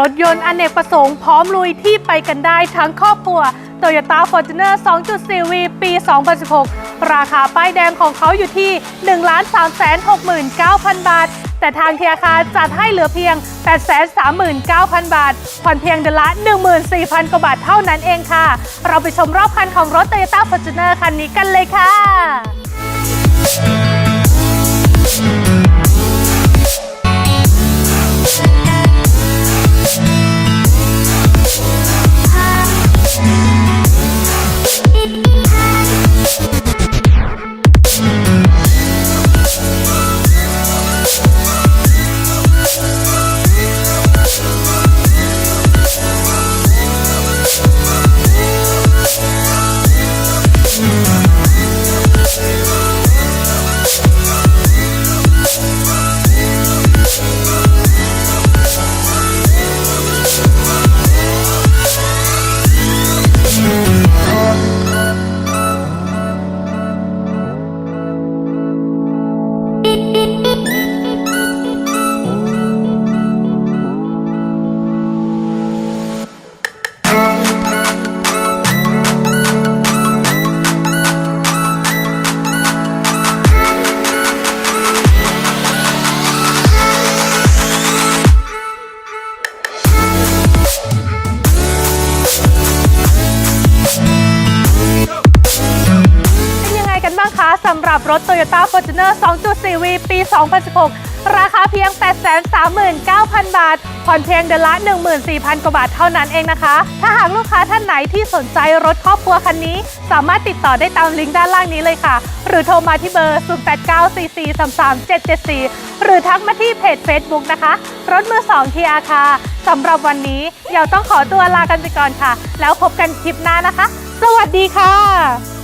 รถยนต์อเนกประสงค์พร้อมลุยที่ไปกันได้ทั้งครอบครัว Toyota Fortuner 2.4V ปี 2016 ราคาป้ายแดงของเขาอยู่ที่ 1,369,000 บาท แต่ทางเทียคาจัดให้เหลือเพียง 839,000 บาท ผ่อนเพียงเดือนละ 14,000 กว่าบาทเท่านั้นเองค่ะ เราไปชมรอบคันของรถ Toyota Fortuner คันนี้กันเลยค่ะ กับรถ Toyota Fortuner 2.4V ปี 2016 ราคาเพียง 839,000 บาท ผ่อนเพียงเดือนละ 14,000 กว่าบาทเท่านั้นเองนะคะ ถ้าหากลูกค้าท่านไหนที่สนใจรถครอบครัวคันนี้ สามารถติดต่อได้ตามลิงก์ด้านล่างนี้เลยค่ะ หรือโทรมาที่เบอร์ 0894433774 หรือทักมาที่เพจ Facebook นะคะ รถมือ2ทีอาคาสำหรับวันนี้เดี๋ยวต้องขอตัวลากันไปก่อนค่ะ แล้วพบกันคลิปหน้านะคะ สวัสดีค่ะ